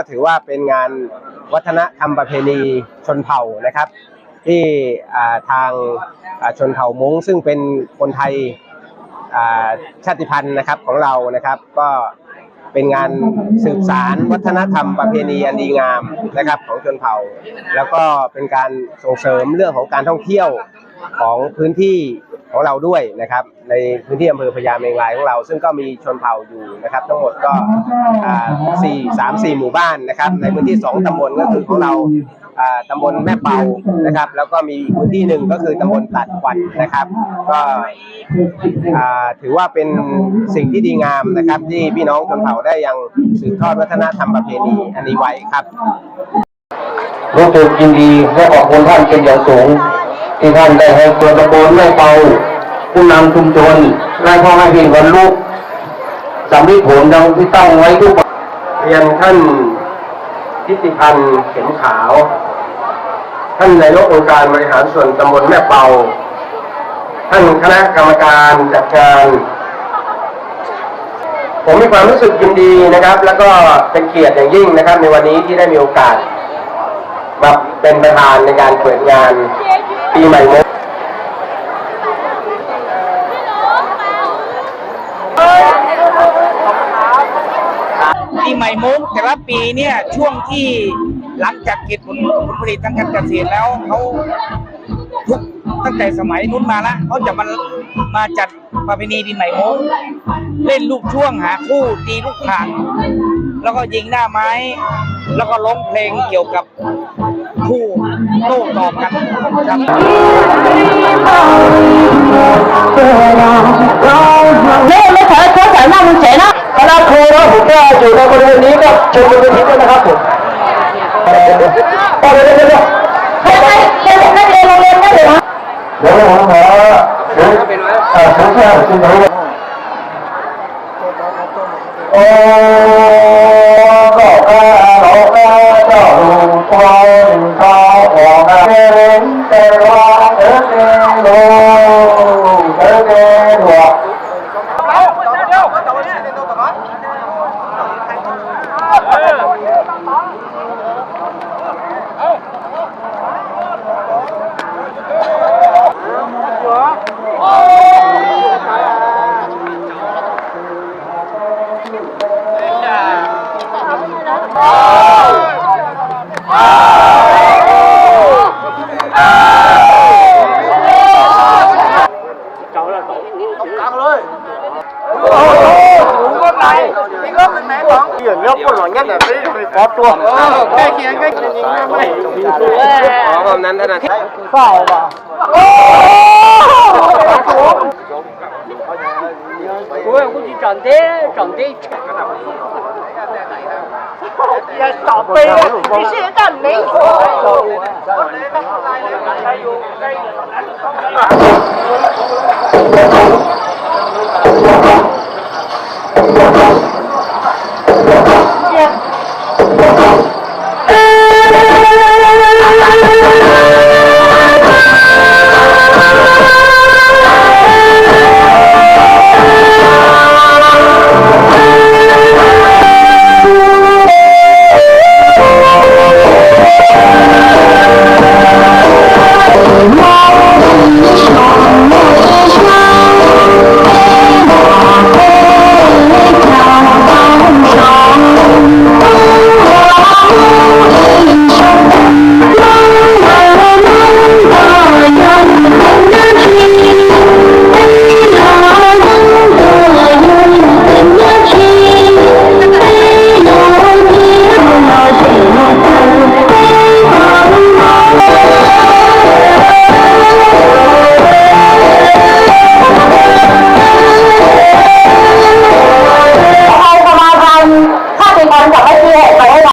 ็ถือว่าเป็นงานวัฒนธรรมประเพณีชนเผ่านะครับ ที่ทางชนเผ่ามงซึ่งเป็นคนไทยชาติพันธุ์นะครับของเรานะครับ ก็เป็นงานสืบสารวัฒนธรรมประเพณีอันดีงามนะครับของชนเผ่า แล้วก็เป็นการส่งเสริมเรื่องของการท่องเที่ยวของพื้นที่ ของเราด้วยนะครับ ในพื้นที่อำเภอพญาเมงรายของเรา ซึ่งก็มีชนเผ่าอยู่นะครับ ทั้งหมดก็สี่สามสี่หมู่บ้านนะครับ ในพื้นที่สองตำบลก็คือของเราอ่าตำบลแม่เปานะครับ แล้วก็มีพื้นที่หนึ่งก็คือตำบลตัดควันนะครับ ก็อ่าถือว่าเป็นสิ่งที่ดีงามนะครับ ที่พี่น้องชนเผ่าได้ยังสืบทอดวัฒนธรรมประเพณีอันนี้ไว้ครับรู้สึกยินดีและขอบคุณท่านเป็นอย่างสูง ที่ท่านได้ให้ตัวตะโกนไม่เป่าผู้นำชุมชนและพ่อให้พี่วันลูกสำลิผลดังที่ตั้งไว้ทุกเรียนท่านทิติพันธ์เข็มขาว ท่านนายกองค์การบริหารส่วนตำบลแม่เปา ท่านคณะกรรมการจัดการผมมีความรู้สึกยินดีนะครับ แล้วก็เป็นเกียรติอย่างยิ่งนะครับ ในวันนี้ที่ได้มีโอกาสมาเป็นประธานในการเปิดงาน ปีใหม่มงปีใหม่มุกแต่ละปีเนี่ยช่วงที่หลังจากเก็บผลผลผลิตทางการเกษตรแล้วเขาทุกตั้งแต่สมัยนู้นมาละเขาจะมามาจัดประเพณีปีใหม่มุกเล่นลูกช่วงหาคู่ตีลูกข่างแล้วก็ยิงหน้าไม้ แล้วก็ร้องเพลงเกี่ยวกับคู่ โต้ตอบกันครับนี่ไม่ขอเขาใส่หน้ามึงเฉยนะคณะครูนะผมก็อยู่ในบริเวณนี้ก็ชมบริเวณนี้ด้วยนะครับผมเออเดี๋ยวเดี๋ยวเดี๋ยวเดี๋ยวให้ให้ให้นักเรียนโรงเรียนได้เลยนะเดี๋ยวผมขอเดี๋ยวเออผมแค่คุณรู้โอ้ก็ข้าเราข้าเจ้าลูกควายข้าอ giờ nhớ con nó nhất là thấy thì có tua ờ, cái ờ. kia cái kia nhìn nó mày. Ờ. Có hôm nay thế này sao mà cuối cũng chỉ chọn thế chọn thế. Giờ sọ bê thì sẽ cần đấy